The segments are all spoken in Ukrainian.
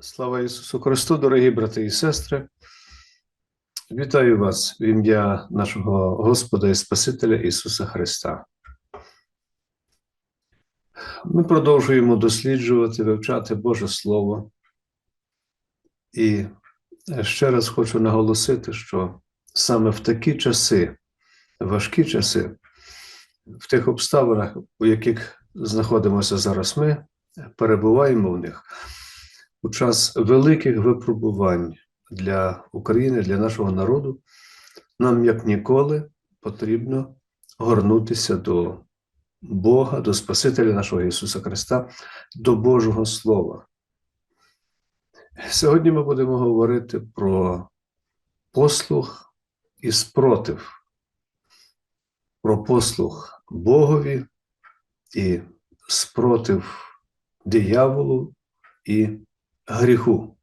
Слава Ісусу Христу, дорогі брати і сестри. Вітаю вас в ім'я нашого Господа і Спасителя Ісуса Христа. Ми продовжуємо досліджувати, вивчати Боже Слово. І ще раз хочу наголосити, що саме в такі часи, важкі часи, в тих обставинах, у яких знаходимося зараз ми, перебуваємо в них у час великих випробувань для України, для нашого народу, нам як ніколи потрібно горнутися до Бога, до Спасителя нашого Ісуса Христа, до Божого Слова. Сьогодні ми будемо говорити про послух і спротив, про послух Богові і спротив дияволу і гріху.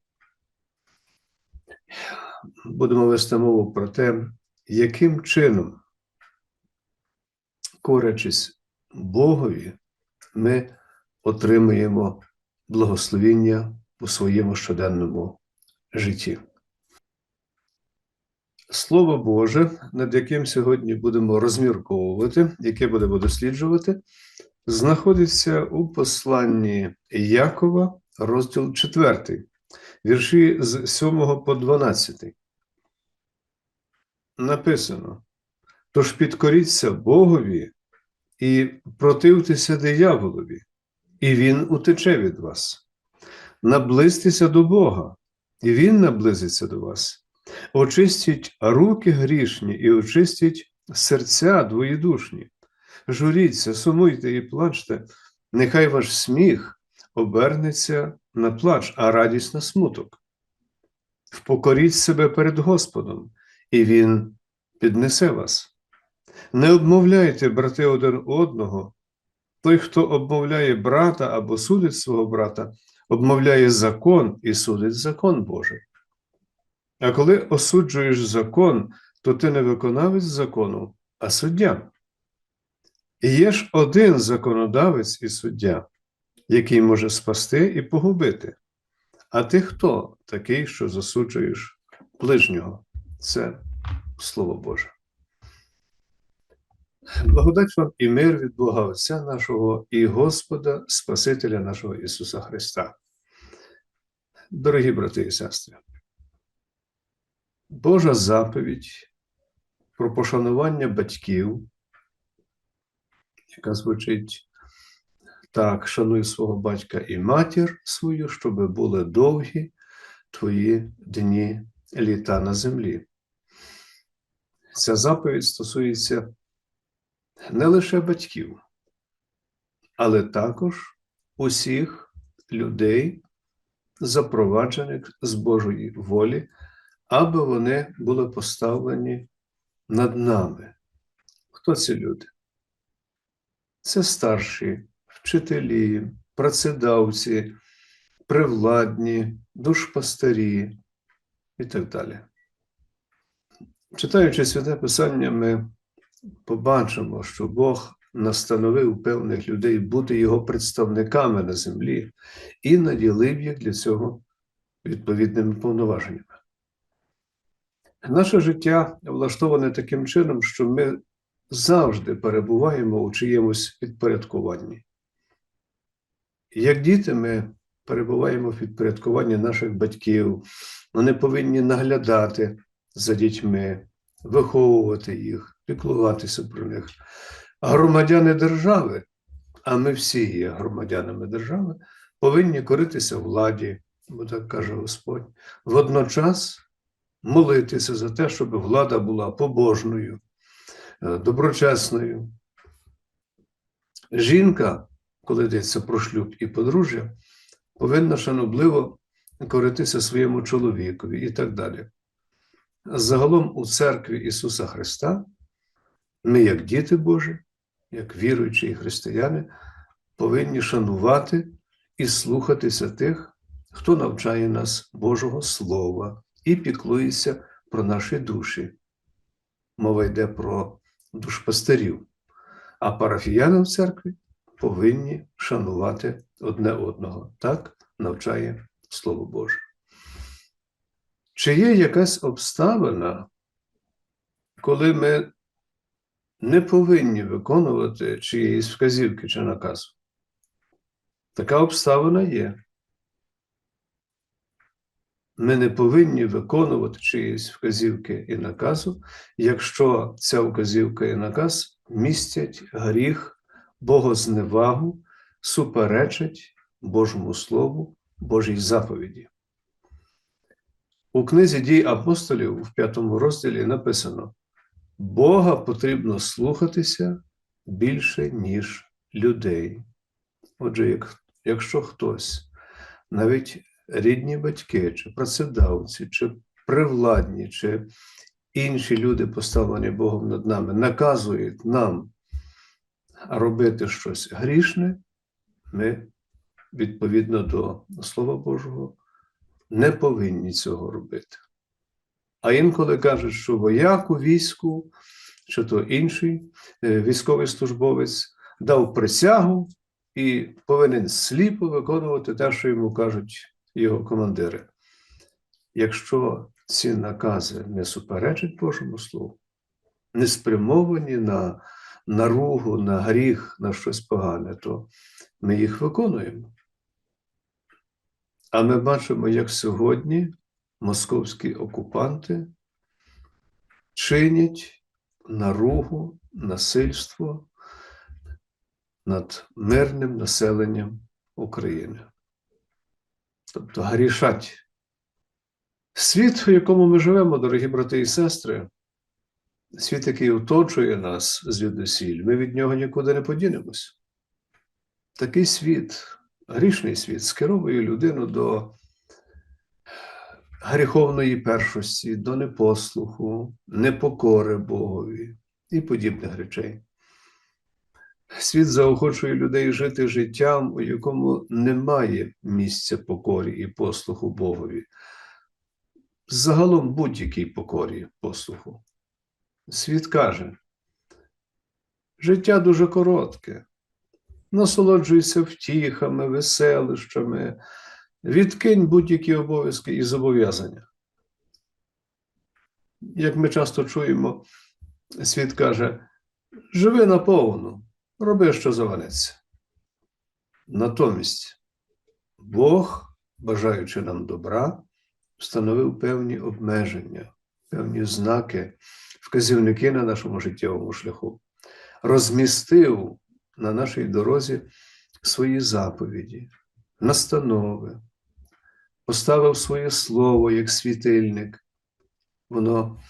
Будемо вести мову про те, яким чином, корячись Богові, ми отримуємо благословіння у своєму щоденному житті. Слово Боже, над яким сьогодні будемо розмірковувати, яке будемо досліджувати, знаходиться у посланні Якова, розділ 4, вірші з 7 по 12. Написано: Тож підкоріться Богові і противтеся дияволові, і він утече від вас. Наблизьтеся до Бога, і Він наблизиться до вас. Очистіть руки грішні і очистіть серця двоєдушні. Журіться, сумуйте і плачте, нехай ваш сміх обернеться на плач, а радість на смуток. Впокоріть себе перед Господом, і Він піднесе вас. Не обмовляйте, брати, один одного. Той, хто обмовляє брата або судить свого брата, обмовляє закон і судить закон Божий. А коли осуджуєш закон, то ти не виконавець закону, а суддя. І є ж один законодавець і суддя, який може спасти і погубити. А ти хто такий, що засуджуєш ближнього? Це Слово Боже. Благодать вам і мир від Бога Отця нашого і Господа, Спасителя нашого Ісуса Христа. Дорогі брати і сестри, Божа заповідь про пошанування батьків, яка звучить так, шануй свого батька і матір свою, щоб були довгі твої дні літа на землі. Ця заповідь стосується не лише батьків, але також усіх людей, запроваджених з Божої волі, аби вони були поставлені над нами. Хто ці люди? Це старші вчителі, працедавці, привладні, душпастарі і так далі. Читаючи святе Писання, ми побачимо, що Бог настановив певних людей бути його представниками на землі і наділив їх для цього відповідними повноваженнями. Наше життя влаштоване таким чином, що ми завжди перебуваємо у чиємусь підпорядкуванні. Як діти, ми перебуваємо в підпорядкуванні наших батьків, вони повинні наглядати за дітьми, виховувати їх, піклуватися про них. Громадяни держави, а ми всі є громадянами держави, повинні коритися владі, бо так каже Господь, водночас молитися за те, щоб влада була побожною, е, доброчесною. Жінка коли йдеться про шлюб і подружжя, повинна шанобливо коритися своєму чоловікові і так далі. Загалом у церкві Ісуса Христа ми, як діти Божі, як віруючі християни, повинні шанувати і слухатися тих, хто навчає нас Божого Слова і піклується про наші душі. Мова йде про душпастирів, а парафіяни в церкві повинні шанувати одне одного. Так навчає Слово Боже. Чи є якась обставина, коли ми не повинні виконувати чиїсь вказівки чи наказу? Така обставина є. Ми не повинні виконувати чиїсь вказівки і наказу, якщо ця вказівка і наказ містять гріх, богозневагу, суперечать Божому Слову, Божій заповіді. У книзі дій апостолів в п'ятому розділі написано: Бога потрібно слухатися більше, ніж людей. Отже, як, якщо хтось, навіть рідні батьки, чи працедавці, чи привладні, чи інші люди, поставлені Богом над нами, наказують нам робити щось грішне, ми відповідно до Слова Божого не повинні цього робити. А інколи кажуть, що вояк у війську, чи то інший е, військовий службовець дав присягу і повинен сліпо виконувати те, що йому кажуть його командири. Якщо ці накази не суперечать Божому Слову, не спрямовані на наругу, на гріх, на щось погане, то ми їх виконуємо. А ми бачимо, як сьогодні московські окупанти чинять наругу, насильство над мирним населенням України. Тобто грішать. Світ, в якому ми живемо, дорогі брати і сестри, світ, який оточує нас звідусіль, ми від нього нікуди не подінемось. Такий світ, грішний світ, скеровує людину до гріховної першості, до непослуху, непокори Богові і подібних речей. Світ заохочує людей жити життям, у якому немає місця покорі і послуху Богові. Загалом будь-якій покорі послуху. Світ каже, життя дуже коротке, насолоджуйся втіхами, веселищами, відкинь будь-які обов'язки і зобов'язання. Як ми часто чуємо, світ каже, живи наповну, роби, що заванеться. Натомість Бог, бажаючи нам добра, встановив певні обмеження, певні знаки, вказівники на нашому життєвому шляху, розмістив на нашій дорозі свої заповіді, настанови, поставив своє слово як світильник, воно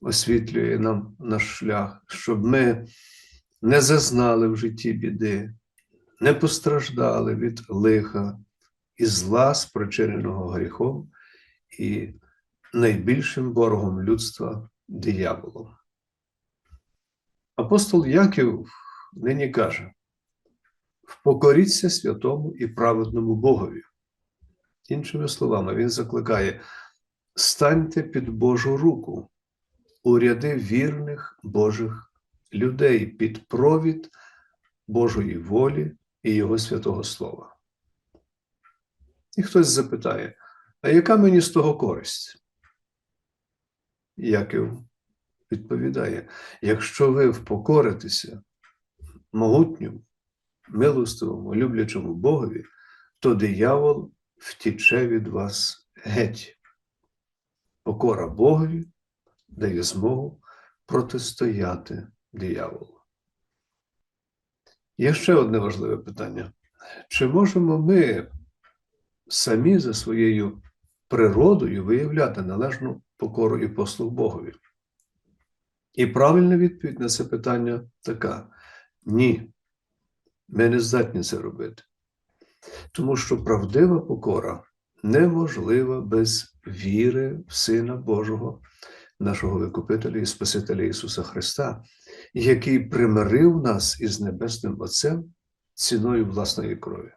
освітлює нам наш шлях, щоб ми не зазнали в житті біди, не постраждали від лиха і зла, спричиненого гріхом і найбільшим ворогом людства дияволом. Апостол Яків нині каже: впокоріться святому і праведному Богові. Іншими словами, він закликає: станьте під Божу руку у ряди вірних Божих людей під провід Божої волі і Його святого Слова. І хтось запитає, а яка мені з того користь? Яків відповідає: якщо ви впокоритеся могутньому, милостивому, люблячому Богові, то диявол втіче від вас геть. Покора Богові дає змогу протистояти дияволу. Є ще одне важливе питання: чи можемо ми самі за своєю природою виявляти належну покору і послуг Богові? І правильна відповідь на це питання така: ні, ми не здатні це робити. Тому що правдива покора неможлива без віри в Сина Божого, нашого Викупителя і Спасителя Ісуса Христа, який примирив нас із Небесним Отцем ціною власної крові.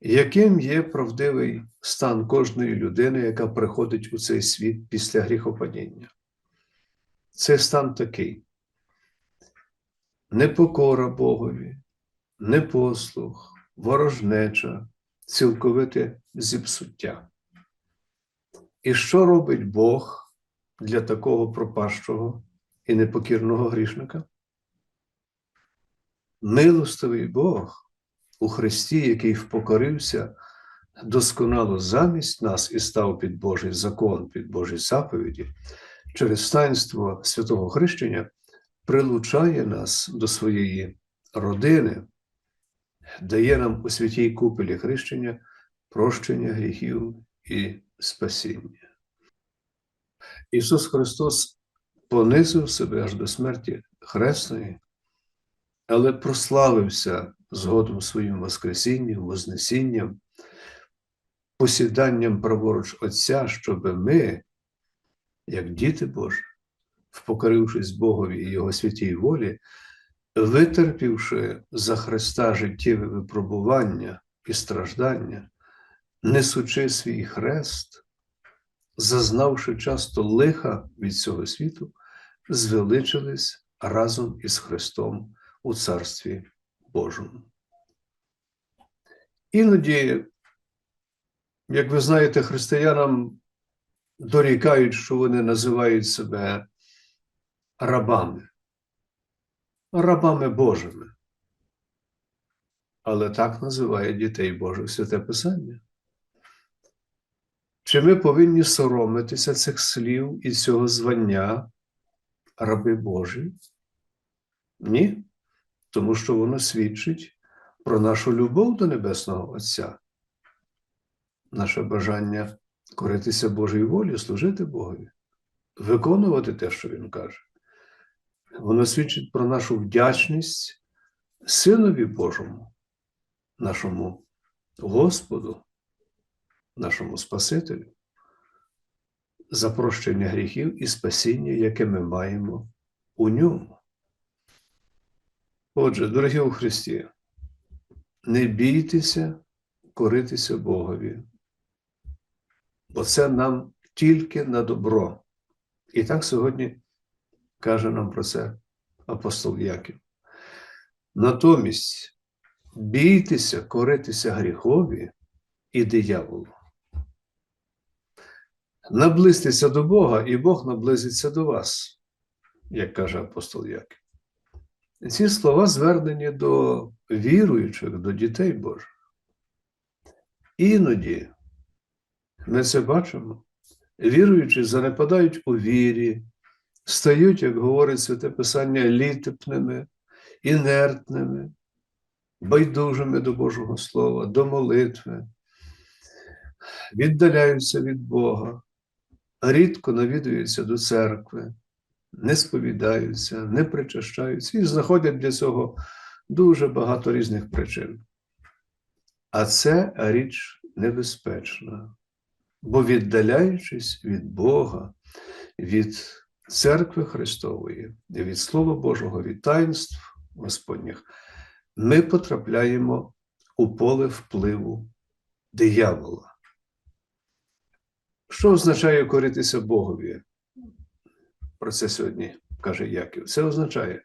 Яким є правдивий стан кожної людини, яка приходить у цей світ після гріхопадіння? Це стан такий: непокора Богові, непослух, ворожнеча, цілковите зіпсуття. І що робить Бог для такого пропащого і непокірного грішника? Милостивий Бог у Христі, який впокорився досконало замість нас і став під Божий закон, під Божі заповіді, через таїнство святого хрещення прилучає нас до своєї родини, дає нам у святій купелі хрещення прощення гріхів і спасіння. Ісус Христос понизив себе аж до смерті хресної, але прославився згодом своїм Воскресінням, Вознесінням, посіданням праворуч Отця, щоб ми, як діти Божі, впокорившись Богові і Його святій волі, витерпівши за Христа життєве випробування і страждання, несучи свій хрест, зазнавши часто лиха від цього світу, звеличились разом із Христом у Царстві Божому. Іноді, як ви знаєте, християнам дорікають, що вони називають себе рабами, рабами Божими. Але так називає дітей Божих Святе Писання. Чи ми повинні соромитися цих слів і цього звання раби Божі? Ні, тому що воно свідчить про нашу любов до Небесного Отця, наше бажання коритися Божій волі, служити Богові, виконувати те, що Він каже. Воно свідчить про нашу вдячність Синові Божому, нашому Господу, нашому Спасителю, за прощення гріхів і спасіння, яке ми маємо у ньому. Отже, дорогі у Христі, не бійтеся коритися Богові, бо це нам тільки на добро. І так сьогодні каже нам про це апостол Яків. Натомість бійтеся коритися гріхові і дияволу. Наблизьтеся до Бога, і Бог наблизиться до вас, як каже апостол Яків. Ці слова звернені до віруючих, до дітей Божих. Іноді ми це бачимо, віруючі занепадають у вірі, стають, як говорить Святе Писання, літепними, інертними, байдужими до Божого Слова, до молитви, віддаляються від Бога, рідко навідуються до церкви, не сповідаються, не причащаються і знаходять для цього дуже багато різних причин. А це річ небезпечна, бо віддаляючись від Бога, від церкви Христової, від Слова Божого, від таїнств Господніх, ми потрапляємо у поле впливу диявола. Що означає коритися Богові? Про це сьогодні каже Яків. Це означає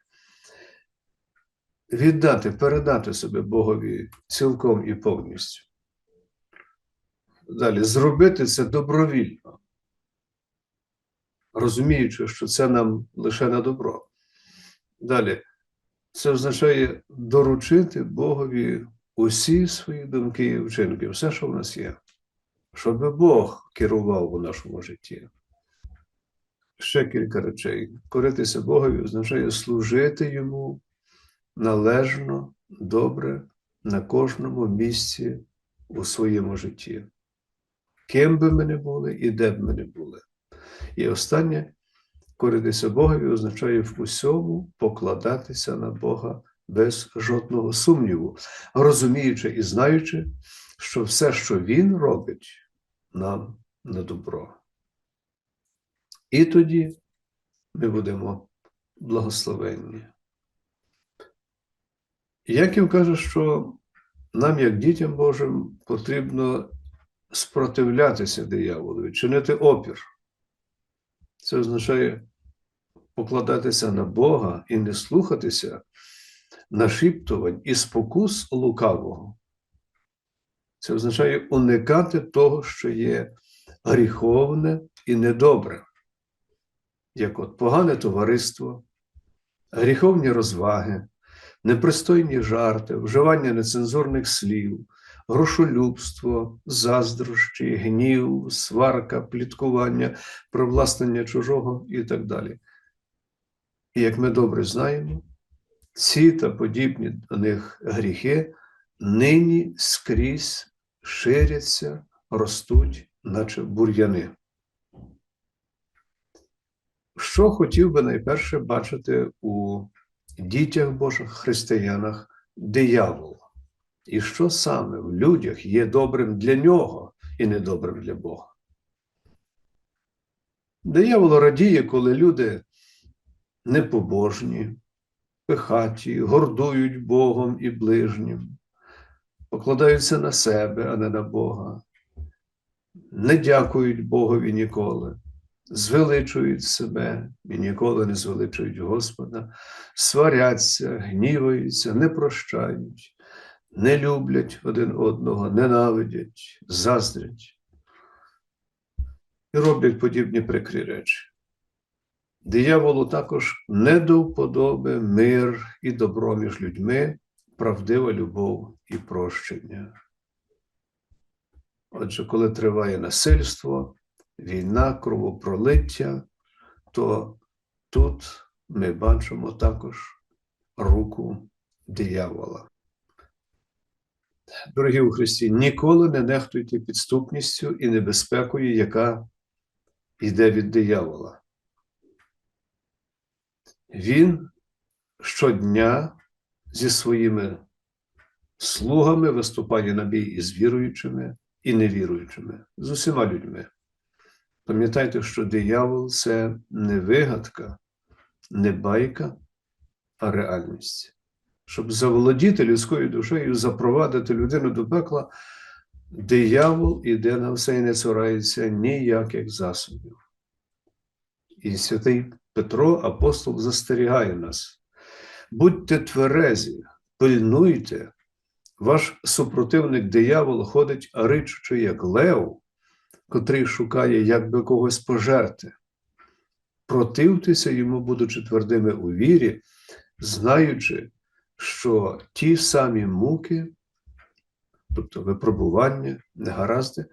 віддати, передати себе Богові цілком і повністю. Далі зробити це добровільно, розуміючи, що це нам лише на добро. Далі, це означає доручити Богові усі свої думки і вчинки, все, що в нас є, щоб Бог керував у нашому житті. Ще кілька речей. Коритися Богові означає служити Йому належно, добре на кожному місці у своєму житті. Ким би ми не були і де б ми не були. І останнє коритися Богові означає в усьому покладатися на Бога без жодного сумніву, розуміючи і знаючи, що все, що Він робить, нам на добро. І тоді ми будемо благословенні. Яків каже, що нам, як дітям Божим, потрібно спротивлятися дияволу, чинити опір. Це означає покладатися на Бога і не слухатися нашіптувань і спокус лукавого. Це означає уникати того, що є гріховне і недобре, як от погане товариство, гріховні розваги, непристойні жарти, вживання нецензурних слів, грошолюбство, заздрощі, гнів, сварка, пліткування, привласнення чужого і так далі. І як ми добре знаємо, ці та подібні до них гріхи нині скрізь ширяться, ростуть, наче бур'яни. Що хотів би найперше бачити у дітях Божих християнах диявол? І що саме в людях є добрим для нього і недобрим для Бога? Диявол радіє, коли люди непобожні, пихаті, гордують Богом і ближнім, покладаються на себе, а не на Бога, не дякують Богові ніколи, звеличують себе і ніколи не звеличують Господа, сваряться, гніваються, не прощають, не люблять один одного, ненавидять, заздрять і роблять подібні прикрі речі. Дияволу також не до вподоби мир і добро між людьми, правдива любов і прощення. Отже, коли триває насильство, війна, кровопролиття, то тут ми бачимо також руку диявола. Дорогі у Христі, ніколи не нехтуйте підступністю і небезпекою, яка йде від диявола. Він щодня зі своїми слугами виступає на бій із віруючими і невіруючими, з усіма людьми. Пам'ятайте, що диявол це не вигадка, не байка, а реальність. Щоб заволодіти людською душею, запровадити людину до пекла, диявол іде на все і не цурається ніяких засобів. І святий Петро, апостол, застерігає нас. Будьте тверезі, пильнуйте, ваш супротивник диявол ходить ричучи, як лев, котрий шукає, як би когось пожерти. Противтеся йому, будучи твердими у вірі, знаючи, що ті самі муки, тобто випробування, негаразди,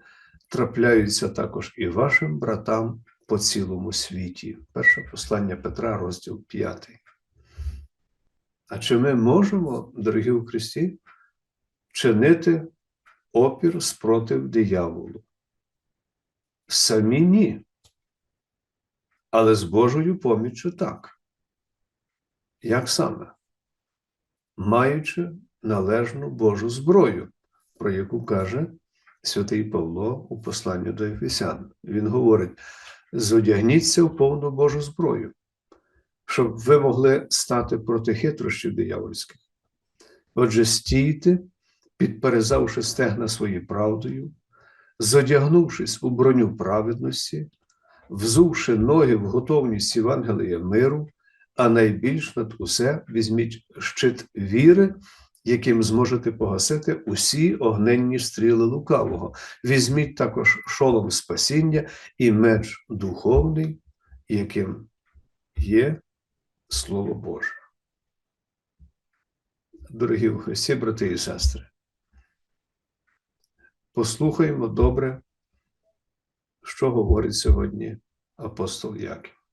трапляються також і вашим братам по цілому світі. Перше послання Петра, розділ 5. А чи ми можемо, дорогі у Христі, чинити опір спротив дияволу? Самі ні. Але з Божою поміччю так. Як саме? Маючи належну Божу зброю, про яку каже святий Павло у посланні до Ефесян. Він говорить: зодягніться в повну Божу зброю, щоб ви могли стати проти хитрощів диявольських. Отже, стійте, підперезавши стегна своєю правдою, зодягнувшись у броню праведності, взувши ноги в готовність Євангелія миру, а найбільш над усе візьміть щит віри, яким зможете погасити усі огненні стріли лукавого. Візьміть також шолом спасіння і меч духовний, яким є Слово Боже. Дорогі у Христі, брати і сестри, послухаємо добре, що говорить сьогодні апостол Яків.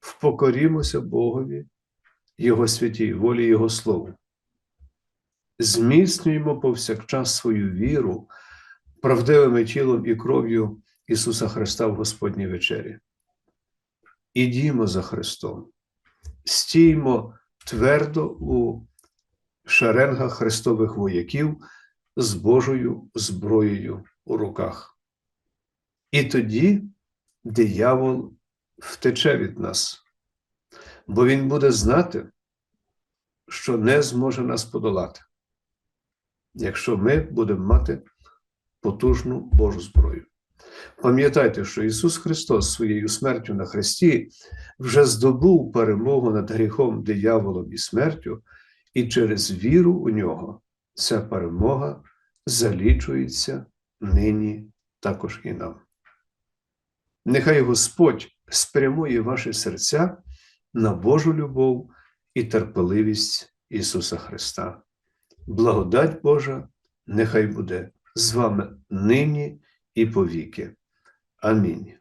Впокорімося Богові, Його святій волі, Його Слову. Зміцнюємо повсякчас свою віру правдивими тілом і кров'ю Ісуса Христа в Господній вечері. Ідімо за Христом, стіймо твердо у шеренгах Христових вояків з Божою зброєю у руках. І тоді диявол втече від нас, бо він буде знати, що не зможе нас подолати, якщо ми будемо мати потужну Божу зброю. Пам'ятайте, що Ісус Христос своєю смертю на Христі вже здобув перемогу над гріхом, дияволом і смертю, і через віру у нього ця перемога залічується нині також і нам. Нехай Господь спрямує ваші серця на Божу любов і терпеливість Ісуса Христа. Благодать Божа нехай буде з вами нині і повіки. Амінь.